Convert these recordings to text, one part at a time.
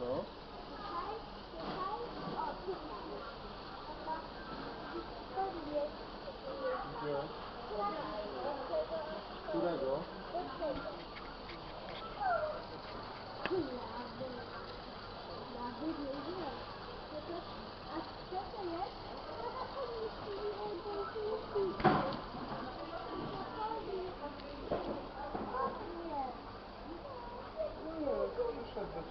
있어. 그래줘.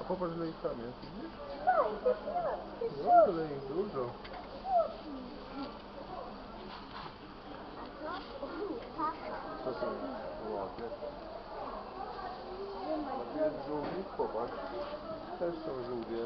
A popatrz, ile ich tam jest, widzisz? No, ale ich dużo. Co są? Ładnie. Żółwik, popatrz. Też są żółwie.